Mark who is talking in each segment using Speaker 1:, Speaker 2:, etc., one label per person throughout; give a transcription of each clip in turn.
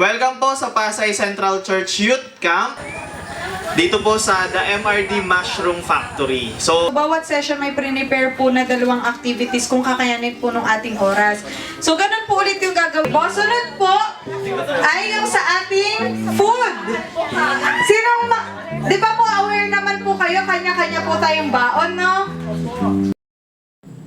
Speaker 1: Welcome po sa Pasay Central Church Youth Camp. Dito po sa The MRD Mushroom Factory. So,
Speaker 2: Bawat session may prepare po na dalawang activities kung kakayanin po ng ating oras. So, ganun po ulit yung gagawin. Po, sunod po ay yung sa ating food. Sinong ma... Di ba po aware naman po kayo, kanya-kanya po tayong baon, no?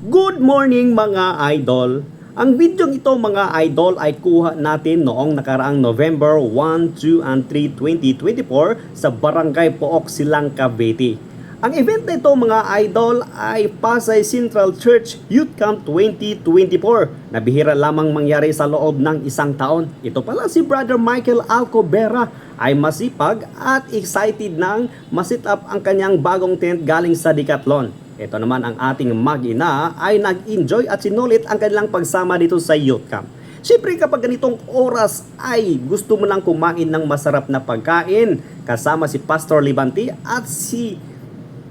Speaker 3: Good morning mga idol! Ang video ito mga idol ay kuha natin noong nakaraang November 1, 2, and 3, 2024 sa Barangay Pook, Silang, Cavite. Ang event na ito mga idol ay Pasay Central Church Youth Camp 2024 na bihira lamang mangyari sa loob ng isang taon. Ito pala si Brother Michael Alcobera ay masipag at excited nang masit up ang kanyang bagong tent galing sa Decathlon. Ito naman ang ating mag-ina ay nag-enjoy at sinulit ang kanilang pagsama dito sa youth camp. Siyempre kapag ganitong oras ay gusto mo lang kumain ng masarap na pagkain kasama si Pastor Libanti at si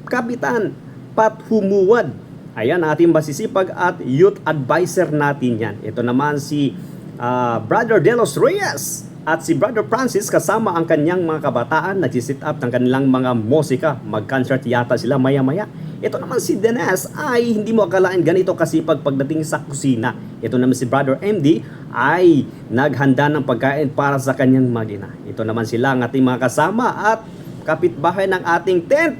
Speaker 3: Kapitan Pat Humuwad. Ayan, ating masisipag at youth advisor natin yan. Ito naman si ah, Brother Delos Reyes at si Brother Francis kasama ang kanyang mga kabataan nagsisit up ng kanilang mga musika. Mag-concert yata sila maya-maya. Ito naman si Dennis ay hindi mo akalain ganito kasipag pagdating sa kusina. Ito naman si Brother MD ay naghanda ng pagkain para sa kanyang magina. Ito naman sila ang ating mga kasama at kapitbahay ng ating tent.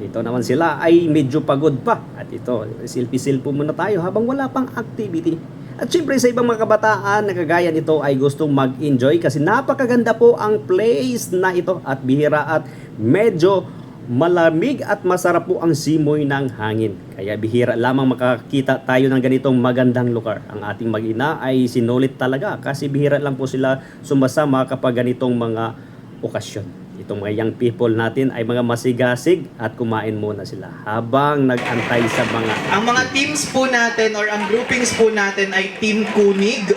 Speaker 3: Ito naman sila ay medyo pagod pa. At ito, silpi-silpo muna tayo habang wala pang activity. At syempre sa ibang mga kabataan na kagaya nito ay gustong mag-enjoy kasi napakaganda po ang place na ito at bihira at medyo malamig at masarap po ang simoy ng hangin. Kaya bihira lamang makakita tayo ng ganitong magandang lugar. Ang ating mag-ina ay sinulit talaga kasi bihira lang po sila sumasama kapag ganitong mga okasyon. Itong mga young people natin ay mga masigasig at kumain muna sila habang nag-antay sa mga
Speaker 1: ang mga teams po natin or ang groupings po natin ay Team Kunig.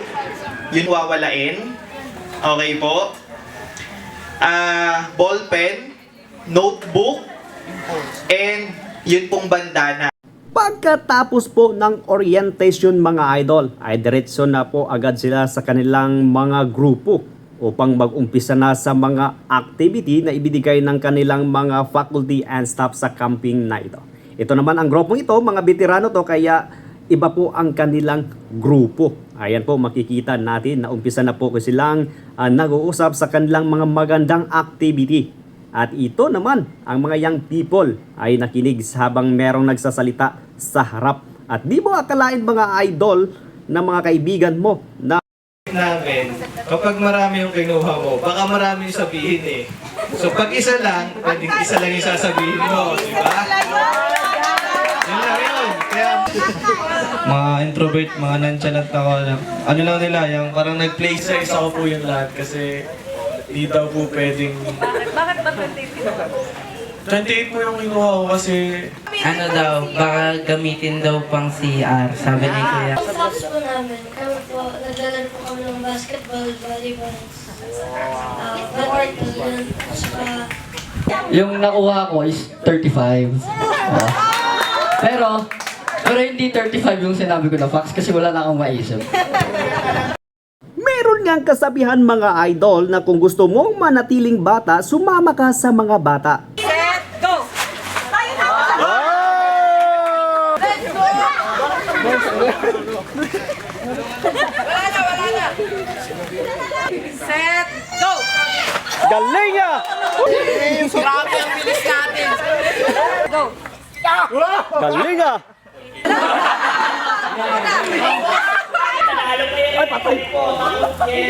Speaker 1: Yun wawalain. Okay po. Ah, ballpen, notebook, and yun pong bandana.
Speaker 3: Pagkatapos po ng orientation mga idol, ay diretso na po agad sila sa kanilang mga grupo upang mag-umpisa na sa mga activity na ibinigay ng kanilang mga faculty and staff sa camping na ito. Ito naman ang grupo ito, mga veterano to kaya iba po ang kanilang grupo. Ayan po makikita natin na umpisa na po silang ah, nag-uusap sa kanilang mga magandang activity. At ito naman, ang mga young people ay nakinig habang merong nagsasalita sa harap. At di mo akalain mga idol na mga kaibigan mo na
Speaker 4: kapag marami yung kinuha mo, baka marami yung sabihin eh. So pag isa lang, pwedeng isa lang yung sasabihin mo, di ba? Yun lang yun. Kaya mga introvert, mga nonchalant ako, ano lang nila, yung parang nag-play safe ako po yung lahat kasi di daw po pwedeng...
Speaker 2: Bakit ba 28
Speaker 4: 28 po yung kinuha ko kasi
Speaker 5: ano daw, baka gamitin daw pang CR, sabi ni Kuya.
Speaker 6: Sa po namin, kami po, naglalaro po basketball, volleyball, uh, badminton, yun. Saka,
Speaker 7: Yung nakuha ko is 35. Ah. pero, pero hindi 35 yung sinabi ko na facts kasi wala na akong maisip.
Speaker 3: meron ngang kasabihan mga idol na kung gusto mong manatiling bata, sumama ka sa mga bata.
Speaker 2: Set, go! Tayo na! Let's go! Wala na, wala na! Set, go!
Speaker 3: Galing ah!
Speaker 2: Grabe ang bilis natin! Go!
Speaker 3: Galing ah!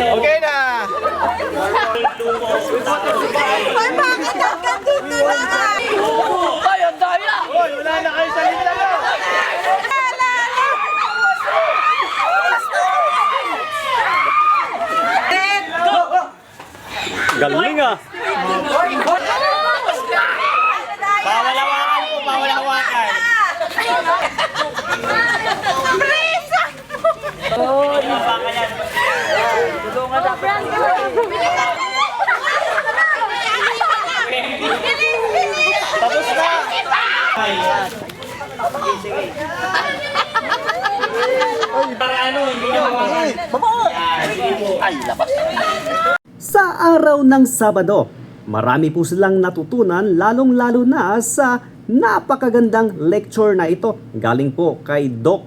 Speaker 1: Okay na!
Speaker 2: Ay, bakit hanggang dito lang?
Speaker 7: Ay, ang dami na!
Speaker 1: Wala na kayo sa lintalo!
Speaker 2: Set, go!
Speaker 3: Galing ah!
Speaker 1: Bawal hawakan po, bawal hawakan. Tapos na! Para ano, hindi na hawakan. Ay, labas.
Speaker 3: Sa araw ng Sabado, marami po silang natutunan lalong-lalo na sa napakagandang lecture na ito. Galing po kay Doc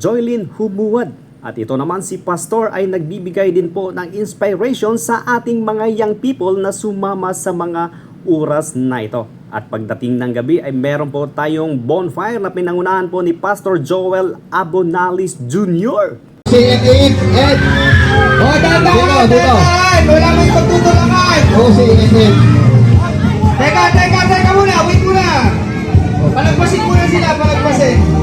Speaker 3: Joylyn Humuad. At ito naman si Pastor ay nagbibigay din po ng inspiration sa ating mga young people na sumama sa mga oras na ito. At pagdating ng gabi ay meron po tayong bonfire na pinangunahan po ni Pastor Joel Abonalis Jr
Speaker 8: dito. Wala mo yung pagtutulakan. Oo, si Inesel. Teka, teka, teka muna. Wait muna. Palagpasin muna sila, palagpasin.